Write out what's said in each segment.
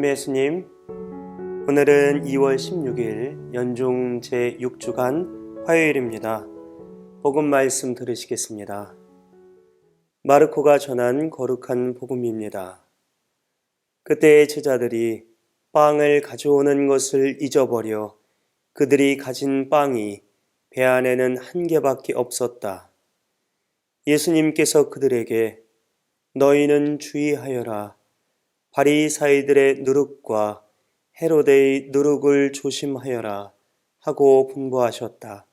참배 예수님, 오늘은 2월 16일 연중 제6주간 화요일입니다. 복음 말씀 들으시겠습니다. 마르코가 전한 거룩한 복음입니다. 그때의 제자들이 빵을 가져오는 것을 잊어버려 그들이 가진 빵이 배 안에는 한 개밖에 없었다. 예수님께서 그들에게 너희는 주의하여라. 바리사이들의 누룩과 헤로데의 누룩을 조심하여라 하고 분부하셨다.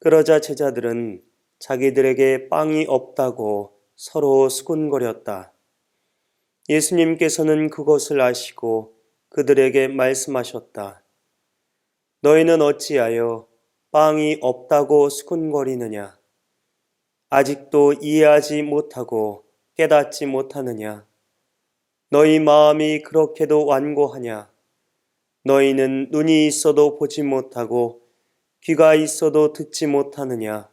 그러자 제자들은 자기들에게 빵이 없다고 서로 수군거렸다. 예수님께서는 그것을 아시고 그들에게 말씀하셨다. 너희는 어찌하여 빵이 없다고 수군거리느냐? 아직도 이해하지 못하고 깨닫지 못하느냐? 너희 마음이 그렇게도 완고하냐? 너희는 눈이 있어도 보지 못하고 귀가 있어도 듣지 못하느냐?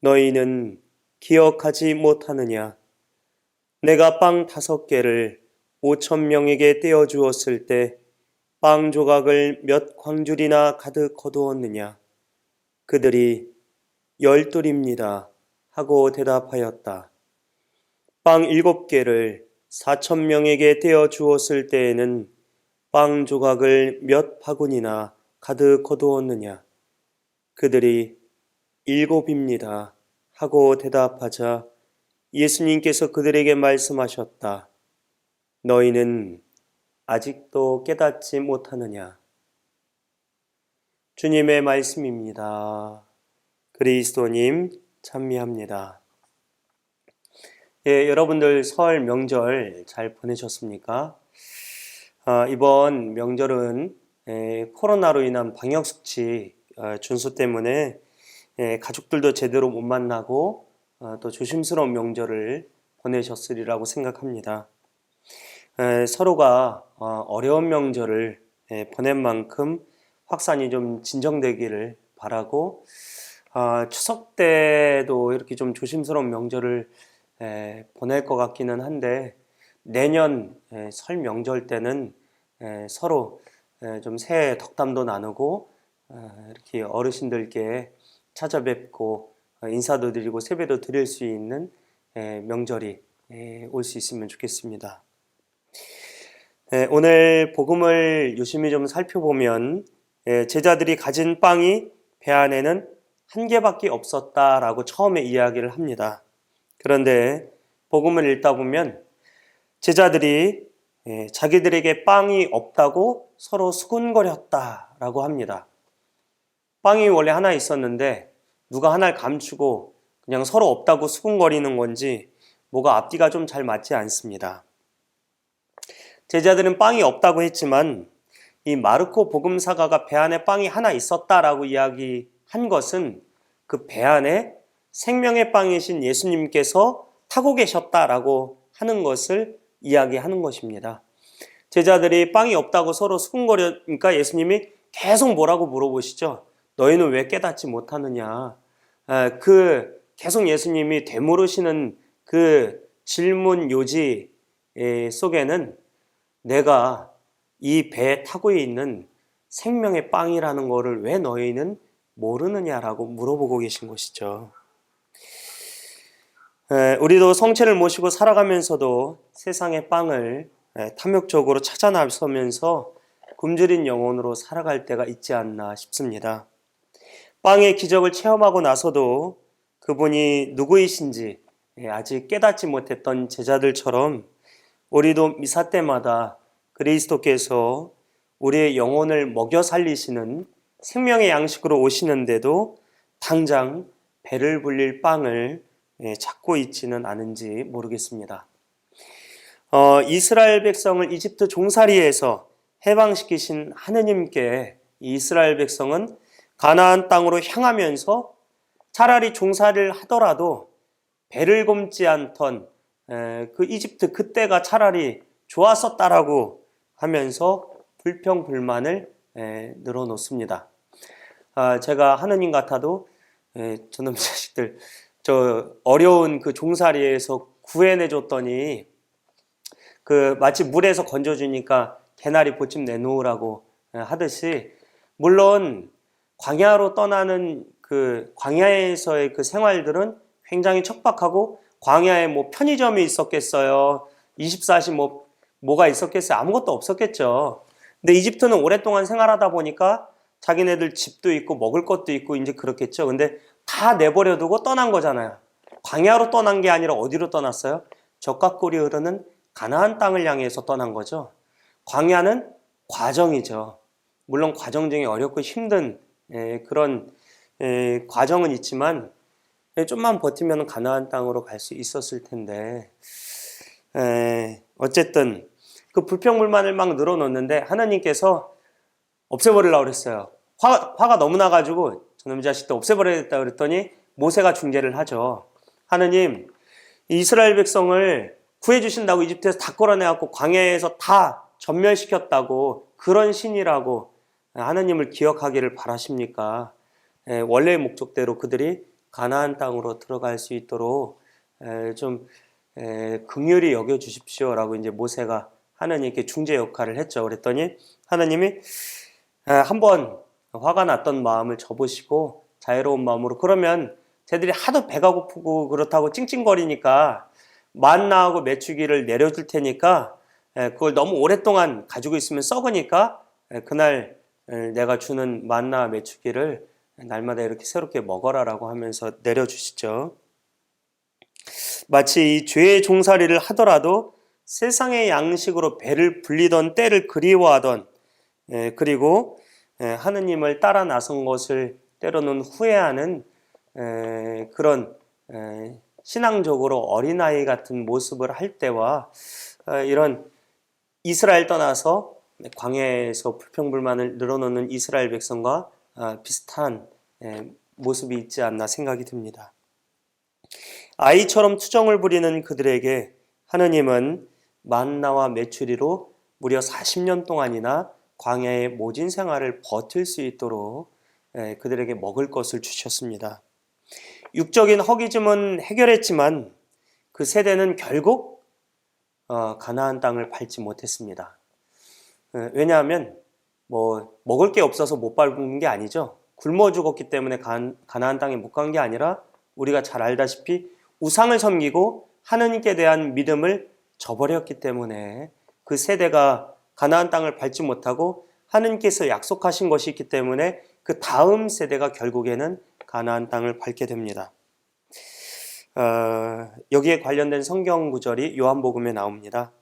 너희는 기억하지 못하느냐? 내가 빵 다섯 개를 오천 명에게 떼어 주었을 때 빵 조각을 몇 광줄이나 가득 거두었느냐? 그들이 열둘입니다. 하고 대답하였다. 빵 일곱 개를 사천 명에게 떼어 주었을 때에는 빵 조각을 몇 바구니나 가득 거두었느냐? 그들이 일곱입니다. 하고 대답하자 예수님께서 그들에게 말씀하셨다. 너희는 아직도 깨닫지 못하느냐? 주님의 말씀입니다. 그리스도님 찬미합니다. 예, 여러분들 설 명절 잘 보내셨습니까? 아, 이번 명절은 예, 코로나로 인한 방역 수치 어, 준수 때문에 예, 가족들도 제대로 못 만나고 어, 또 조심스러운 명절을 보내셨으리라고 생각합니다. 에, 서로가 어, 어려운 명절을 예, 보낸 만큼 확산이 좀 진정되기를 바라고 아, 추석 때도 이렇게 좀 조심스러운 명절을 에, 보낼 것 같기는 한데 내년 에, 설 명절 때는 에, 서로 에, 좀 새해 덕담도 나누고 어, 이렇게 어르신들께 찾아뵙고 어, 인사도 드리고 세배도 드릴 수 있는 에, 명절이 올 수 있으면 좋겠습니다. 에, 오늘 복음을 유심히 좀 살펴보면 에, 제자들이 가진 빵이 배 안에는 한 개밖에 없었다라고 처음에 이야기를 합니다. 그런데 복음을 읽다 보면 제자들이 예, 자기들에게 빵이 없다고 서로 수군거렸다라고 합니다. 빵이 원래 하나 있었는데 누가 하나를 감추고 그냥 서로 없다고 수군거리는 건지 뭐가 앞뒤가 좀 잘 맞지 않습니다. 제자들은 빵이 없다고 했지만 이 마르코 복음사가가 배 안에 빵이 하나 있었다라고 이야기한 것은 그 배 안에 생명의 빵이신 예수님께서 타고 계셨다라고 하는 것을 이야기하는 것입니다. 제자들이 빵이 없다고 서로 수군거리니까 예수님이 계속 뭐라고 물어보시죠? 너희는 왜 깨닫지 못하느냐? 그 계속 예수님이 되물으시는 그 질문 요지 속에는 내가 이 배에 타고 있는 생명의 빵이라는 것을 왜 너희는 모르느냐라고 물어보고 계신 것이죠. 우리도 성체를 모시고 살아가면서도 세상의 빵을 탐욕적으로 찾아 나서면서 굶주린 영혼으로 살아갈 때가 있지 않나 싶습니다. 빵의 기적을 체험하고 나서도 그분이 누구이신지 아직 깨닫지 못했던 제자들처럼 우리도 미사 때마다 그리스도께서 우리의 영혼을 먹여 살리시는 생명의 양식으로 오시는데도 당장 배를 불릴 빵을 찾고 있지는 않은지 모르겠습니다. 어, 이스라엘 백성을 이집트 종살이에서 해방시키신 하느님께 이스라엘 백성은 가나안 땅으로 향하면서 차라리 종살이를 하더라도 배를 곰지 않던 그 이집트 그때가 차라리 좋았었다라고 하면서 불평 불만을 늘어놓습니다. 아, 제가 하느님 같아도 저놈 자식들 저 어려운 그 종살이에서 구해내 줬더니 그 마치 물에서 건져주니까 개나리 보침 내놓으라고 예, 하듯이 물론 광야로 떠나는 그 광야에서의 그 생활들은 굉장히 척박하고 광야에 뭐 편의점이 있었겠어요. 24시 뭐 뭐가 있었겠어요. 아무것도 없었겠죠. 근데 이집트는 오랫동안 생활하다 보니까 자기네들 집도 있고 먹을 것도 있고 이제 그렇겠죠. 근데 다 내버려두고 떠난 거잖아요. 광야로 떠난 게 아니라 어디로 떠났어요? 적과 꿀이 흐르는 가나안 땅을 향해서 떠난 거죠. 광야는 과정이죠. 물론 과정 중에 어렵고 힘든 예, 그런 예, 과정은 있지만 예, 좀만 버티면 가나안 땅으로 갈 수 있었을 텐데 에, 어쨌든 그 불평불만을 막 늘어놓는데 하나님께서 없애버리려고 그랬어요. 화, 화가 너무 나가지고 저놈 자식도 없애버려야겠다 그랬더니 모세가 중재를 하죠. 하느님 이스라엘 백성을 구해주신다고 이집트에서 다 끌어내갖고 광야에서 다 전멸시켰다고 그런 신이라고 하나님을 기억하기를 바라십니까? 에, 원래의 목적대로 그들이 가나안 땅으로 들어갈 수 있도록 에, 좀 에, 긍휼히 여겨 주십시오라고 이제 모세가 하나님께 중재 역할을 했죠. 그랬더니 하나님이 에, 한번 화가 났던 마음을 접으시고 자유로운 마음으로 그러면 쟤들이 하도 배가 고프고 그렇다고 찡찡거리니까 만나하고 메추기를 내려줄 테니까 에, 그걸 너무 오랫동안 가지고 있으면 썩으니까 에, 그날 에, 내가 주는 만나 메추기를 날마다 이렇게 새롭게 먹어라라고 하면서 내려주시죠. 마치 이 죄의 종살이를 하더라도 세상의 양식으로 배를 불리던 때를 그리워하던 예, 그리고 예, 하느님을 따라 나선 것을 때로는 후회하는 에, 그런 에, 신앙적으로 어린아이 같은 모습을 할 때와 어, 이런 이스라엘 떠나서 광야에서 불평불만을 늘어놓는 이스라엘 백성과 아, 비슷한 에, 모습이 있지 않나 생각이 듭니다. 아이처럼 투정을 부리는 그들에게 하느님은 만나와 메추리로 무려 40년 동안이나 광야의 모진 생활을 버틸 수 있도록 에, 그들에게 먹을 것을 주셨습니다. 육적인 허기짐은 해결했지만 그 세대는 결국 어, 가나안 땅을 밟지 못했습니다. 에, 왜냐하면 뭐 먹을 게 없어서 못 밟은 게 아니죠. 굶어 죽었기 때문에 간, 가나안 땅에 못 간 게 아니라 우리가 잘 알다시피 우상을 섬기고 하느님께 대한 믿음을 저버렸기 때문에 그 세대가 가나안 땅을 밟지 못하고 하느님께서 약속하신 것이 있기 때문에 그 다음 세대가 결국에는 가나안 땅을 밟게 됩니다. 어, 여기에 관련된 성경 구절이 요한복음에 나옵니다.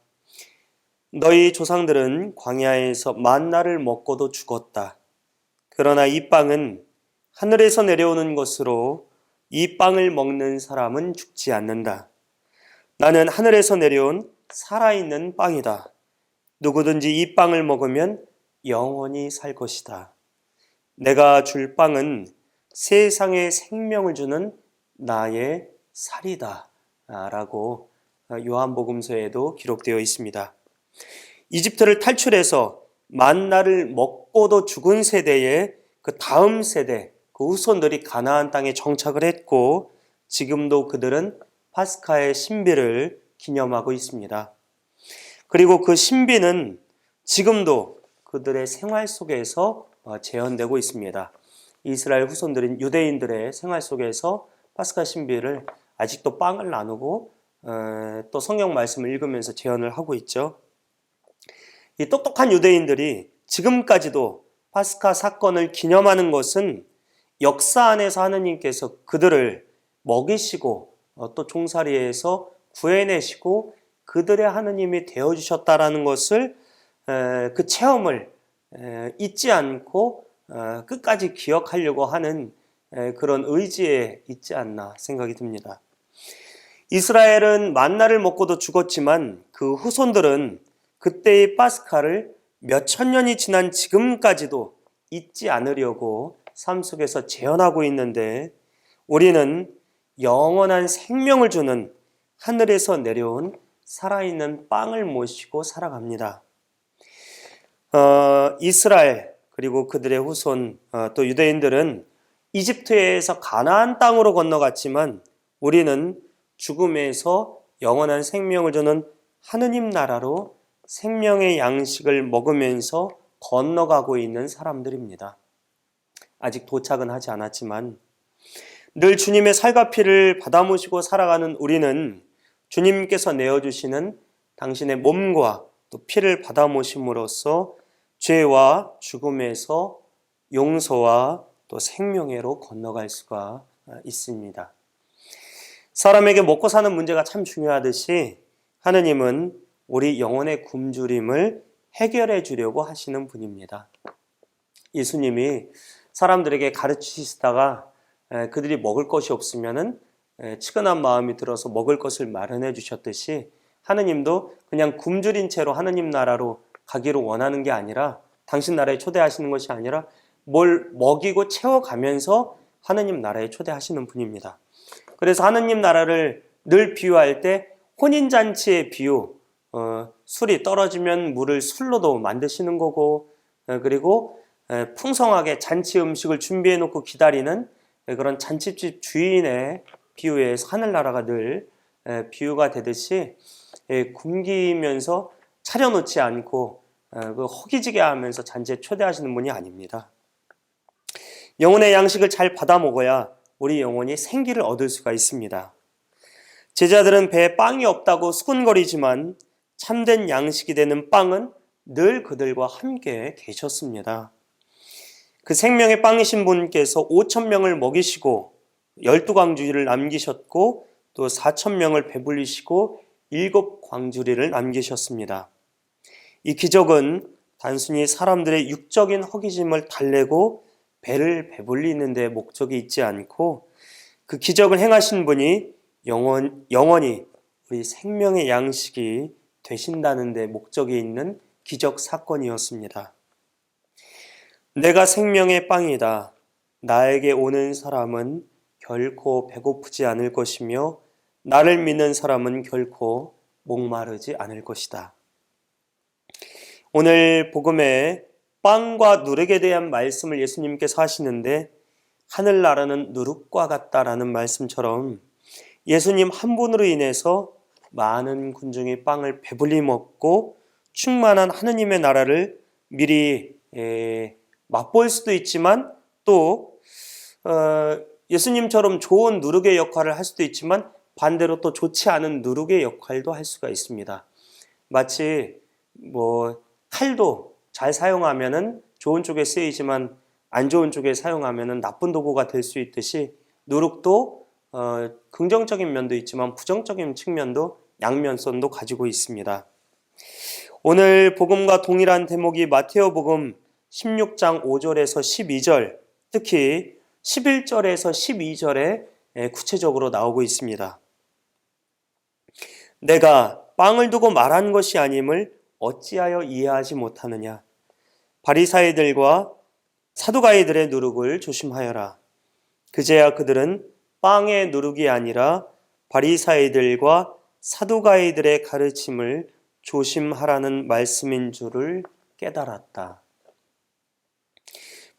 너희 조상들은 광야에서 만나를 먹고도 죽었다. 그러나 이 빵은 하늘에서 내려오는 것으로 이 빵을 먹는 사람은 죽지 않는다. 나는 하늘에서 내려온 살아있는 빵이다. 누구든지 이 빵을 먹으면 영원히 살 것이다. 내가 줄 빵은 세상에 생명을 주는 나의 살이다. 라고 요한복음서에도 기록되어 있습니다. 이집트를 탈출해서 만나를 먹고도 죽은 세대의 그 다음 세대, 그 후손들이 가나안 땅에 정착을 했고 지금도 그들은 파스카의 신비를 기념하고 있습니다. 그리고 그 신비는 지금도 그들의 생활 속에서 어, 재현되고 있습니다. 이스라엘 후손들인 유대인들의 생활 속에서 파스카 신비를 아직도 빵을 나누고 어, 또 성경 말씀을 읽으면서 재현을 하고 있죠. 이 똑똑한 유대인들이 지금까지도 파스카 사건을 기념하는 것은 역사 안에서 하느님께서 그들을 먹이시고 어, 또 종살이에서 구해내시고 그들의 하느님이 되어 주셨다라는 것을 그 체험을 잊지 않고 어, 끝까지 기억하려고 하는 그런 의지에 있지 않나 생각이 듭니다. 이스라엘은 만나를 먹고도 죽었지만 그 후손들은 그때의 파스카를 몇천 년이 지난 지금까지도 잊지 않으려고 삶 속에서 재현하고 있는데 우리는 영원한 생명을 주는 하늘에서 내려온 살아있는 빵을 모시고 살아갑니다. 어, 이스라엘 그리고 그들의 후손 어, 또 유대인들은 이집트에서 가나안 땅으로 건너갔지만 우리는 죽음에서 영원한 생명을 주는 하느님 나라로 생명의 양식을 먹으면서 건너가고 있는 사람들입니다. 아직 도착은 하지 않았지만 늘 주님의 살과 피를 받아 모시고 살아가는 우리는 주님께서 내어주시는 당신의 몸과 또 피를 받아 모심으로써 죄와 죽음에서 용서와 또 생명회로 건너갈 수가 있습니다. 사람에게 먹고 사는 문제가 참 중요하듯이 하느님은 우리 영혼의 굶주림을 해결해 주려고 하시는 분입니다. 예수님이 사람들에게 가르치시다가 그들이 먹을 것이 없으면은 치근한 마음이 들어서 먹을 것을 마련해 주셨듯이 하느님도 그냥 굶주린 채로 하느님 나라로 가기를 원하는 게 아니라 당신 나라에 초대하시는 것이 아니라 뭘 먹이고 채워가면서 하느님 나라에 초대하시는 분입니다. 그래서 하느님 나라를 늘 비유할 때 혼인잔치의 비유, 어, 술이 떨어지면 물을 술로도 만드시는 거고, 어, 그리고 에, 풍성하게 잔치 음식을 준비해 놓고 기다리는 에, 그런 잔치집 주인의 비유에서 하늘나라가 늘 에, 비유가 되듯이 에, 굶기면서 차려놓지 않고 에, 그 허기지게 하면서 잔치에 초대하시는 분이 아닙니다. 영혼의 양식을 잘 받아 먹어야 우리 영혼이 생기를 얻을 수가 있습니다. 제자들은 배에 빵이 없다고 수군거리지만 참된 양식이 되는 빵은 늘 그들과 함께 계셨습니다. 그 생명의 빵이신 분께서 5천 명을 먹이시고 열두 광주리를 남기셨고 또 4천 명을 배불리시고 일곱 광주리를 남기셨습니다. 이 기적은 단순히 사람들의 육적인 허기짐을 달래고 배를 배불리는 데 목적이 있지 않고 그 기적을 행하신 분이 영원, 영원히 우리 생명의 양식이 되신다는 데 목적이 있는 기적 사건이었습니다. 내가 생명의 빵이다. 나에게 오는 사람은 결코 배고프지 않을 것이며 나를 믿는 사람은 결코 목마르지 않을 것이다. 오늘 복음에 빵과 누룩에 대한 말씀을 예수님께서 하시는데 하늘나라는 누룩과 같다라는 말씀처럼 예수님 한 분으로 인해서 많은 군중이 빵을 배불리 먹고 충만한 하느님의 나라를 미리 에, 맛볼 수도 있지만 또 어, 예수님처럼 좋은 누룩의 역할을 할 수도 있지만 반대로 또 좋지 않은 누룩의 역할도 할 수가 있습니다. 마치 뭐 칼도 잘 사용하면은 좋은 쪽에 쓰이지만 안 좋은 쪽에 사용하면은 나쁜 도구가 될 수 있듯이 누룩도 어, 긍정적인 면도 있지만 부정적인 측면도 양면성도 가지고 있습니다. 오늘 복음과 동일한 대목이 마테오 복음 16장 5절에서 12절, 특히 11절에서 12절에 구체적으로 나오고 있습니다. 내가 빵을 두고 말한 것이 아님을 어찌하여 이해하지 못하느냐? 바리사이들과 사두가이들의 누룩을 조심하여라. 그제야 그들은 빵의 누룩이 아니라 바리사이들과 사두가이들의 가르침을 조심하라는 말씀인 줄을 깨달았다.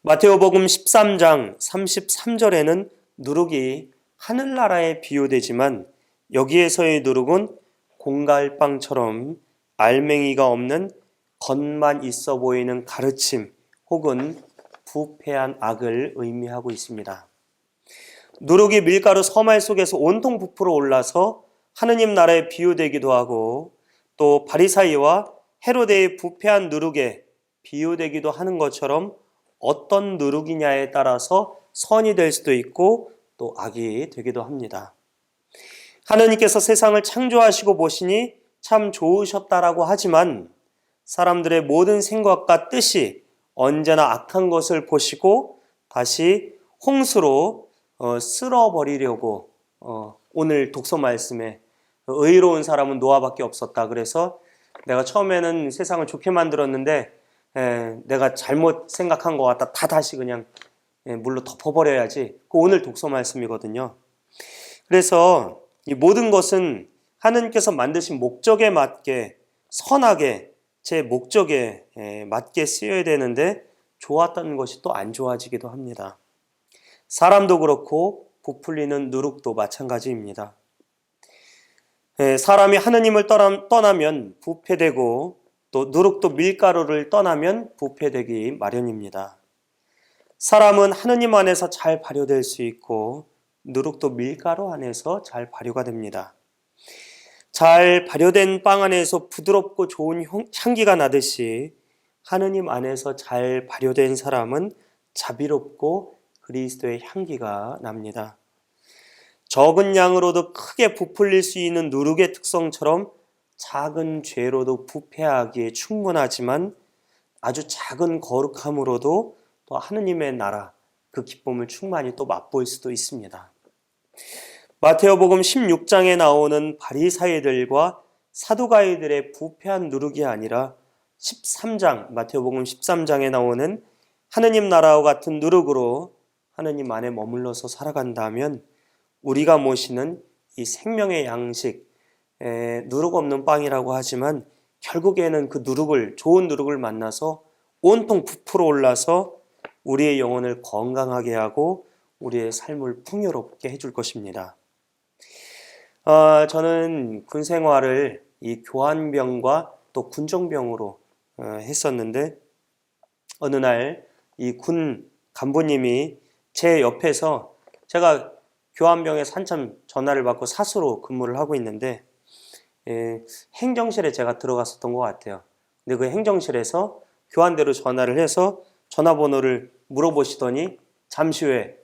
마테오복음 13장 33절에는 누룩이 하늘나라에 비유되지만 여기에서의 누룩은 공갈빵처럼 알맹이가 없는 겉만 있어 보이는 가르침 혹은 부패한 악을 의미하고 있습니다. 누룩이 밀가루 서말 속에서 온통 부풀어 올라서 하느님 나라에 비유되기도 하고 또 바리사이와 헤로데의 부패한 누룩에 비유되기도 하는 것처럼 어떤 누룩이냐에 따라서 선이 될 수도 있고 또 악이 되기도 합니다. 하느님께서 세상을 창조하시고 보시니 참 좋으셨다라고 하지만 사람들의 모든 생각과 뜻이 언제나 악한 것을 보시고 다시 홍수로 어, 쓸어버리려고 어, 오늘 독서 말씀에 의로운 사람은 노아밖에 없었다. 그래서 내가 처음에는 세상을 좋게 만들었는데 에, 내가 잘못 생각한 것 같다. 다 다시 그냥 에, 물로 덮어버려야지. 그 오늘 독서 말씀이거든요. 그래서 이 모든 것은 하느님께서 만드신 목적에 맞게 선하게 제 목적에 맞게 쓰여야 되는데 좋았던 것이 또 안 좋아지기도 합니다. 사람도 그렇고 부풀리는 누룩도 마찬가지입니다. 예, 사람이 하느님을 떠나- 떠나면 부패되고 또 누룩도 밀가루를 떠나면 부패되기 마련입니다. 사람은 하느님 안에서 잘 발효될 수 있고 누룩도 밀가루 안에서 잘 발효가 됩니다. 잘 발효된 빵 안에서 부드럽고 좋은 향- 향기가 나듯이 하느님 안에서 잘 발효된 사람은 자비롭고 그리스도의 향기가 납니다. 적은 양으로도 크게 부풀릴 수 있는 누룩의 특성처럼 작은 죄로도 부패하기에 충분하지만 아주 작은 거룩함으로도 또 하느님의 나라 그 기쁨을 충만히 또 맛볼 수도 있습니다. 마테오복음 16장에 나오는 바리사이들과 사두가이들의 부패한 누룩이 아니라 13장 마테오복음 13장에 나오는 하느님 나라와 같은 누룩으로 하느님 안에 머물러서 살아간다면 우리가 모시는 이 생명의 양식 에, 누룩 없는 빵이라고 하지만 결국에는 그 누룩을 좋은 누룩을 만나서 온통 부풀어 올라서 우리의 영혼을 건강하게 하고 우리의 삶을 풍요롭게 해줄 것입니다. 어, 저는 군 생활을 이 교환병과 또 군정병으로 어, 했었는데 어느 날 이 군 간부님이 제 옆에서 제가 교환병에서 한참 전화를 받고 사수로 근무를 하고 있는데 예, 행정실에 제가 들어갔었던 것 같아요. 근데 그 행정실에서 교환대로 전화를 해서 전화번호를 물어보시더니 잠시 후에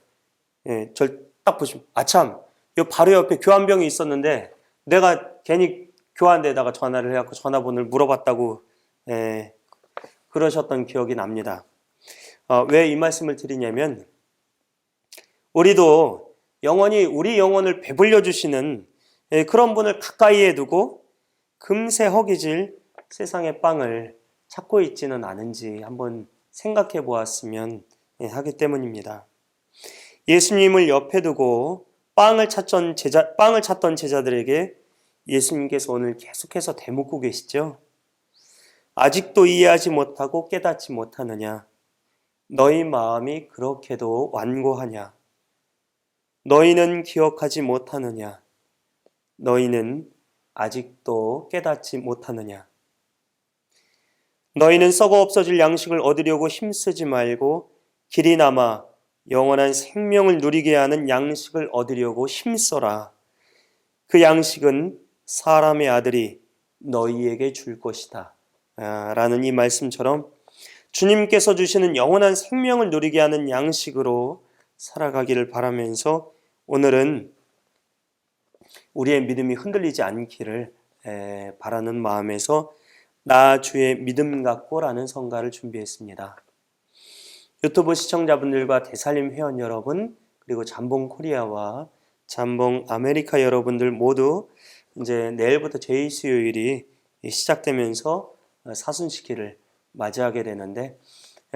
예, 절딱 보시면 아참 요 바로 옆에 교환병이 있었는데 내가 괜히 교환대에다가 전화를 해갖고 전화번호를 물어봤다고 예, 그러셨던 기억이 납니다. 어, 왜 이 말씀을 드리냐면 우리도 영원히 우리 영혼을 배불려 주시는 예, 그런 분을 가까이에 두고 금세 허기질 세상의 빵을 찾고 있지는 않은지 한번 생각해 보았으면 예, 하기 때문입니다. 예수님을 옆에 두고 빵을 찾던 제자 빵을 찾던 제자들에게 예수님께서 오늘 계속해서 대묻고 계시죠. 아직도 이해하지 못하고 깨닫지 못하느냐? 너희 마음이 그렇게도 완고하냐? 너희는 기억하지 못하느냐? 너희는 아직도 깨닫지 못하느냐? 너희는 썩어 없어질 양식을 얻으려고 힘쓰지 말고 길이 남아 영원한 생명을 누리게 하는 양식을 얻으려고 힘써라. 그 양식은 사람의 아들이 너희에게 줄 것이다. 아, 라는 이 말씀처럼 주님께서 주시는 영원한 생명을 누리게 하는 양식으로 살아가기를 바라면서 오늘은 우리의 믿음이 흔들리지 않기를 에, 바라는 마음에서 나 주의 믿음 갖고라는 성가를 준비했습니다. 유튜브 시청자분들과 대살림 회원 여러분 그리고 잠봉 코리아와 잠봉 아메리카 여러분들 모두 이제 내일부터 제2 수요일이 시작되면서 사순시기를 맞이하게 되는데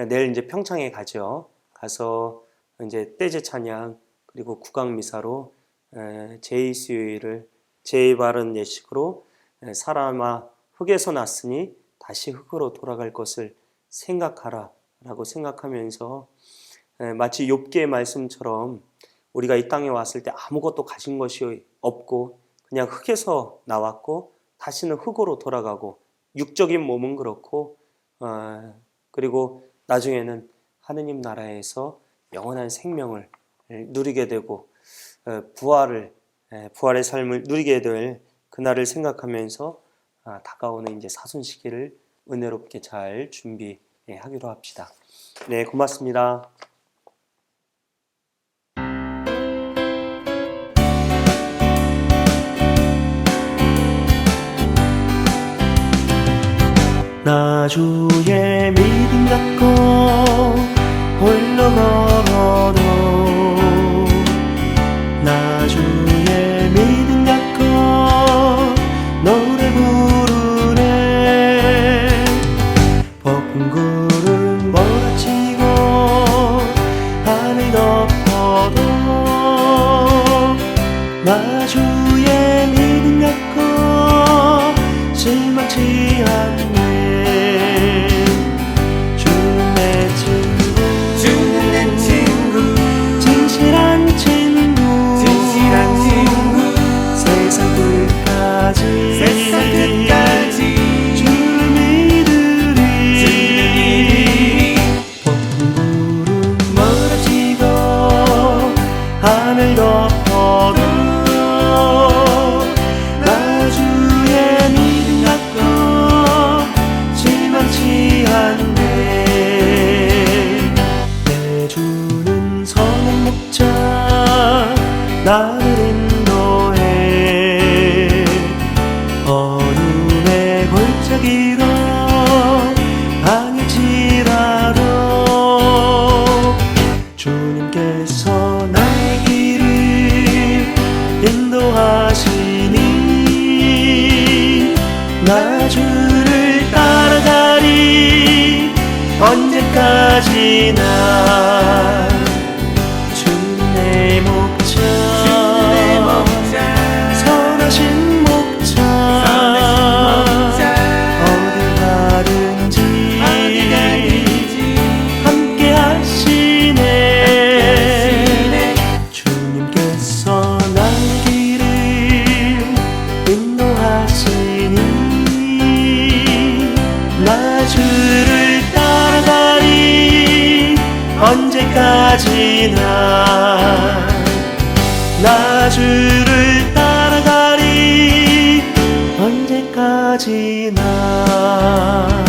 내일 이제 평창에 가죠. 가서 이제 떼제 찬양 그리고 국강 미사로 제2 수요일을 제 바른 예식으로 사람아 흙에서 났으니 다시 흙으로 돌아갈 것을 생각하라 라고 생각하면서 마치 욥기의 말씀처럼 우리가 이 땅에 왔을 때 아무것도 가진 것이 없고 그냥 흙에서 나왔고 다시는 흙으로 돌아가고 육적인 몸은 그렇고 어, 그리고 나중에는 하느님 나라에서 영원한 생명을 누리게 되고 어, 부활을 부활의 삶을 누리게 될 그날을 생각하면서 아, 다가오는 이제 사순 시기를 은혜롭게 잘 준비하기로 합시다. 네, 고맙습니다. 나 주의 믿음 갖고 홀로 걸어도 언제까지나 країна.